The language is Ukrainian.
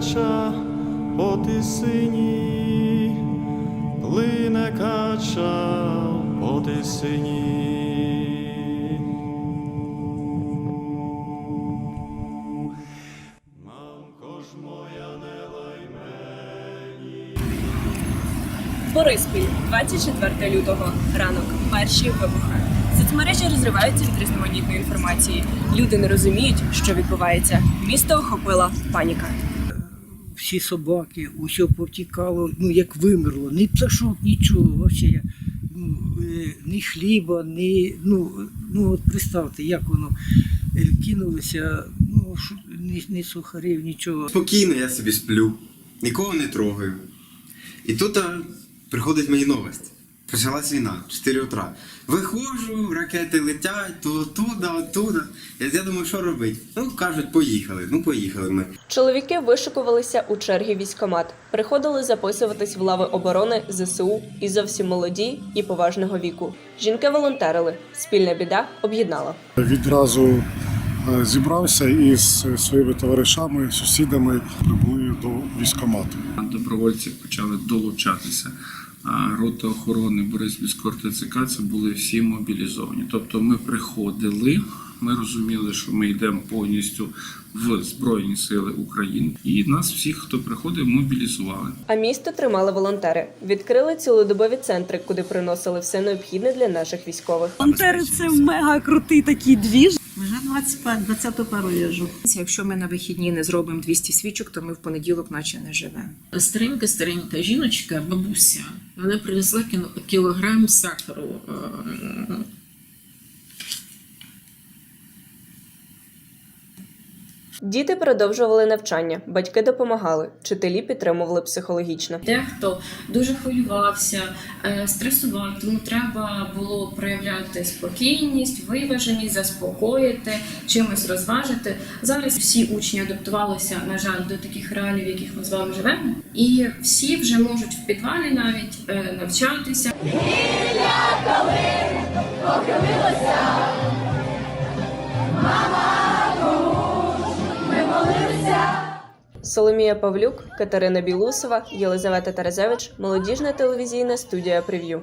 кача по тисині, плине кача по тисині. Мамко ж моя не лай мені. Бориспіль, 24 лютого, ранок, перші вибухи. Соцмережі розриваються від різноманітної інформації. Люди не розуміють, що відбувається. Місто охопила паніка всі собаки, усе повтікало, ну як вимерло, ні пташок, нічого. Вообще, я, ну, е, ні хліба, ні, ну, ну от представте, як воно е, кинулося, ну, ні, ні сухарів, нічого. Спокійно я собі сплю, нікого не трогаю. І тут а, приходить мені новость. Почалась війна, 4 утра. Виходжу, ракети летять, то туди, оттуда. Я, я думаю, що робити? Ну, кажуть, поїхали. Ну, поїхали ми. Чоловіки вишикувалися у черги військомат, приходили записуватись в лави оборони ЗСУ і зовсім молоді і поважного віку. Жінки волонтерили. Спільна біда об'єднала. відразу е, зібрався із своїми товаришами, сусідами прибули до військкомату. добровольці почали долучатися. А рота охорони Бориспільського РТЦК це були всі мобілізовані. Тобто ми приходили, ми розуміли, що ми йдемо повністю в Збройні Сили України, і нас всіх, хто приходив, мобілізували. А місто тримали волонтери. Відкрили цілодобові центри, куди приносили все необхідне для наших військових. Волонтери це мега крутий такий двіж. Вже 25, 20 пару їжу. Якщо ми на вихідні не зробимо 200 свічок, то ми в понеділок наче не живемо. Старенька, старенька жіночка, бабуся, вона принесла кілограм сахару. Діти продовжували навчання, батьки допомагали, вчителі підтримували психологічно. Дехто дуже хвилювався, е, стресував, тому треба було проявляти спокійність, виваженість, заспокоїти, чимось розважити. Зараз всі учні адаптувалися, на жаль, до таких реалій, в яких ми з вами живемо, і всі вже можуть в підвалі навіть е, навчатися. Соломія Павлюк, Катерина Білусова, Єлизавета Таразевич, молодіжна телевізійна студія Прев'ю.